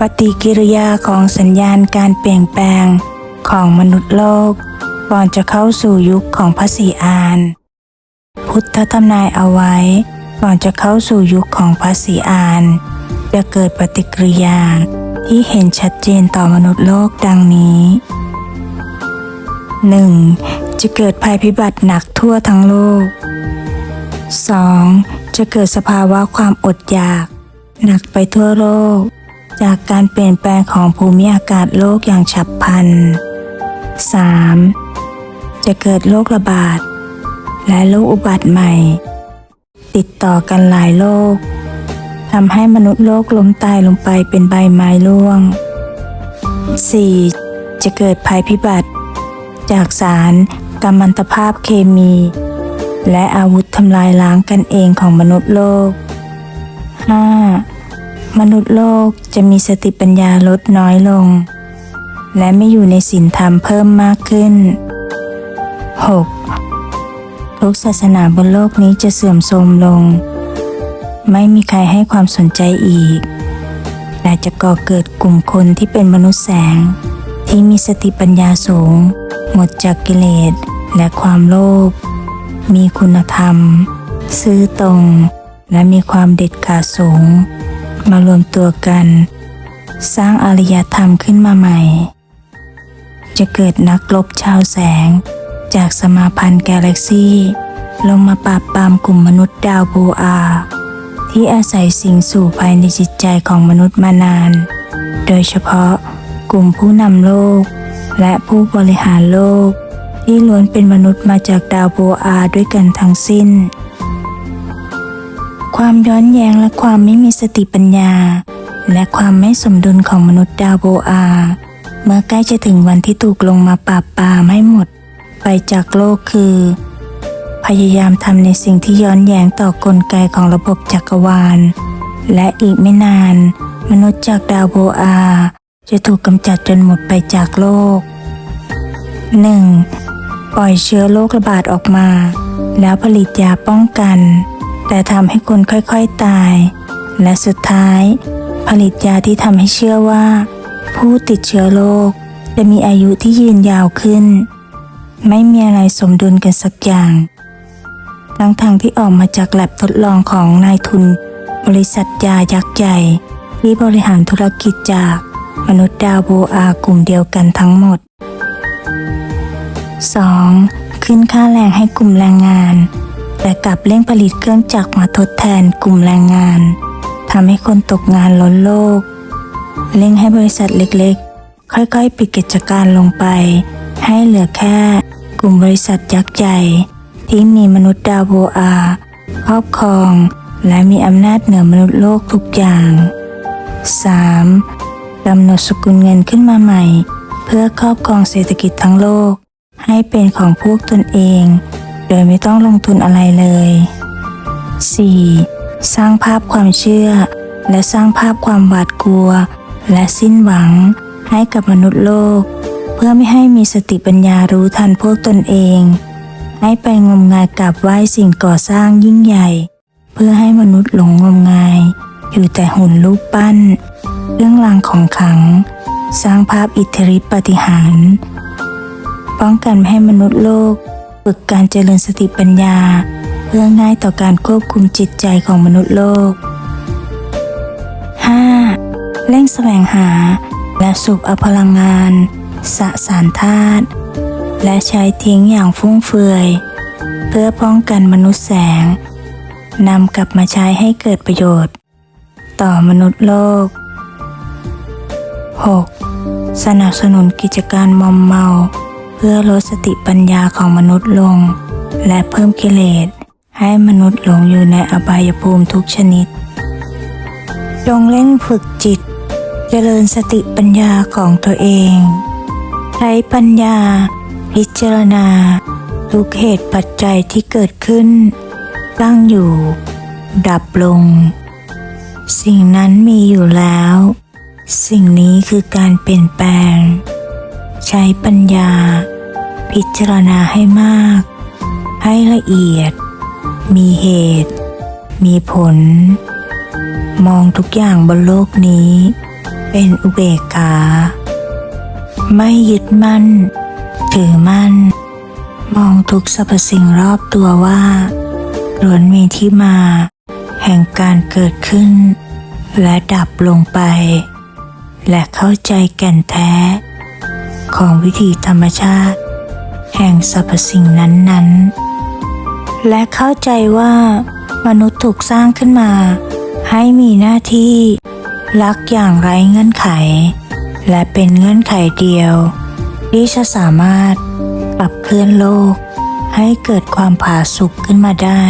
ปฏิกิริยาของสัญญาณการเปลี่ยนแปลงของมนุษย์โลก ก่อนจะเข้าสู่ยุคของพระศรีอาน พุทธทำนายเอาไว้ ก่อนจะเข้าสู่ยุคของพระศรีอาน จะเกิดปฏิกิริยาที่เห็นชัดเจนต่อมนุษย์โลกดังนี้ 1. จะเกิดภัยพิบัติหนักทั่วทั้งโลก 2. จะเกิดสภาวะความอดอยาก หนักไปทั่วโลก จากการเปลี่ยนแปลงของภูมิอากาศโลกอย่างฉับพลัน 3. จะเกิดโรคระบาด และโรคอุบัติใหม่ ติดต่อกันหลายโรคทำให้มนุษย์โลกล้มตายลงไปเป็นใบไม้ร่วง 4. จะเกิดภัยพิบัติ จากสารกัมมันตภาพเคมี และอาวุธทำลายล้างกันเองของมนุษย์โลก 5. มนุษย์โลกจะมีสติปัญญาลดน้อยลง และไม่อยู่ในศีลธรรมเพิ่มมากขึ้น 6. ทุกศาสนาบนโลกนี้จะเสื่อมโทรมลง ไม่มีใครให้ความสนใจอีกแต่จะก่อเกิดกลุ่มคนที่เป็นมนุษย์แสง ที่มีสติปัญญาสูง หมดจากกิเลสและความโลภมีคุณธรรม ซื่อตรง และมีความเด็ดขาดสูง มารวมตัวกัน สร้างอารยธรรมขึ้นมาใหม่ จะเกิดนักรบชาวแสง จากสมาพันธ์กาแล็กซี่ ลงมาปราบปรามกลุ่มมนุษย์ดาวโบอา ที่อาศัยสิงสู่ภายในจิตใจของมนุษย์มานาน โดยเฉพาะกลุ่มผู้นำโลก และผู้บริหารโลก ที่ล้วนเป็นมนุษย์มาจากดาวโบอาด้วยกันทั้งสิ้น ความย้อนแย้งและความไม่มีสติปัญญา และความไม่สมดุลของมนุษย์ดาวโบอา เมื่อใกล้จะถึงวันที่ถูกลงมาปราบปรามให้หมด ไปจากโลกคือ พยายามทำในสิ่งที่ย้อนแย้งต่อกลไกของระบบจักรวาล และอีกไม่นาน มนุษย์จากดาวโบอา จะถูกกำจัดจนหมดไปจากโลก 1. ปล่อยเชื้อโรคระบาดออกมา แล้วผลิตยาป้องกัน แต่ทำให้คนค่อยๆตาย และสุดท้าย ผลิตยาที่ทำให้เชื่อว่า ผู้ติดเชื้อโรคจะมีอายุที่ยืนยาวขึ้น ไม่มีอะไรสมดุลกันสักอย่าง ทั้งทางที่ออกมาจากแลบทดลองของนายทุน บริษัทยายักษ์ใหญ่ ที่บริหารธุรกิจจากมนุษย์ดาวโบอากลุ่มเดียวกันทั้งหมด 2. ขึ้นค่าแรงให้กลุ่มแรงงาน แต่กลับเร่งผลิตเครื่องจักรมาทดแทนกลุ่มแรงงานทำให้คนตกงานล้นโลก เร่งให้บริษัทเล็กๆ ค่อยๆ ปิดกิจการลงไป ให้เหลือแค่กลุ่มบริษัทยักษ์ใหญ่ ที่มีมนุษย์ดาวโบอาครอบครอง และมีอำนาจเหนือมนุษย์โลกทุกอย่าง 3. กำหนดสกุลเงินขึ้นมาใหม่ เพื่อครอบครองเศรษฐกิจทั้งโลก ให้เป็นของพวกตนเอง ดยไม่ต้องลงทุนอะไรเลย 4. สร้างภาพความเชื่อ และสร้างภาพความหวาดกลัว และสิ้นหวัง ให้กับมนุษย์โลก เพื่อไม่ให้มีสติปัญญารู้ทันพวกตนเอง ให้ไปงมงายกราบไหว้สิ่งก่อสร้างยิ่งใหญ่ เพื่อให้มนุษย์หลงงมงาย อยู่แต่หุ่นรูปปั้น เรื่องรางของขัง สร้างภาพอิทธิฤทธิปฏิหาร ป้องกันไม่ให้มนุษย์โลก ฝึกการเจริญสติปัญญา เพื่อง่ายต่อการควบคุมจิตใจของมนุษย์โลก 5. เร่งแสวงหา และสูบเอาพลังงาน สะสารธาตุและใช้ทิ้งอย่างฟุ่มเฟือย เพื่อป้องกันมนุษย์แสงนำกลับมาใช้ให้เกิดประโยชน์ ต่อมนุษย์โลก 6. สนับสนุนกิจการมอมเมา พื่อลดสติปัญญาของมนุษย์ลง และเพิ่มกิเลสให้มนุษย์หลงอยู่ในอบายภูมิทุกชนิด จงเร่งฝึกจิต เจริญสติปัญญาของตัวเอง ใช้ปัญญา พิจารณา ทุกเหตุปัจจัยที่เกิดขึ้น ตั้งอยู่ ดับลง สิ่งนั้นมีอยู่แล้ว สิ่งนี้คือการเปลี่ยนแปลง ใช้ปัญญา พิจารณาให้มาก ให้ละเอียด มีเหตุ มีผล มองทุกอย่างบนโลกนี้ เป็นอุเบกขา ไม่ยึดมั่น ถือมั่น มองทุกสรรพสิ่งรอบตัวว่าล้วนมีที่มา แห่งการเกิดขึ้น และดับลงไป และเข้าใจแก่นแท้ของวิถีธรรมชาติ แห่งสรรพสิ่งนั้นๆ และเข้าใจว่ามนุษย์ถูกสร้างขึ้นมา ให้มีหน้าที่รักอย่างไร้เงื่อนไข และเป็นเงื่อนไขเดียว ที่จะสามารถปรับเคลื่อนโลก ให้เกิดความผาสุกขึ้นมาได้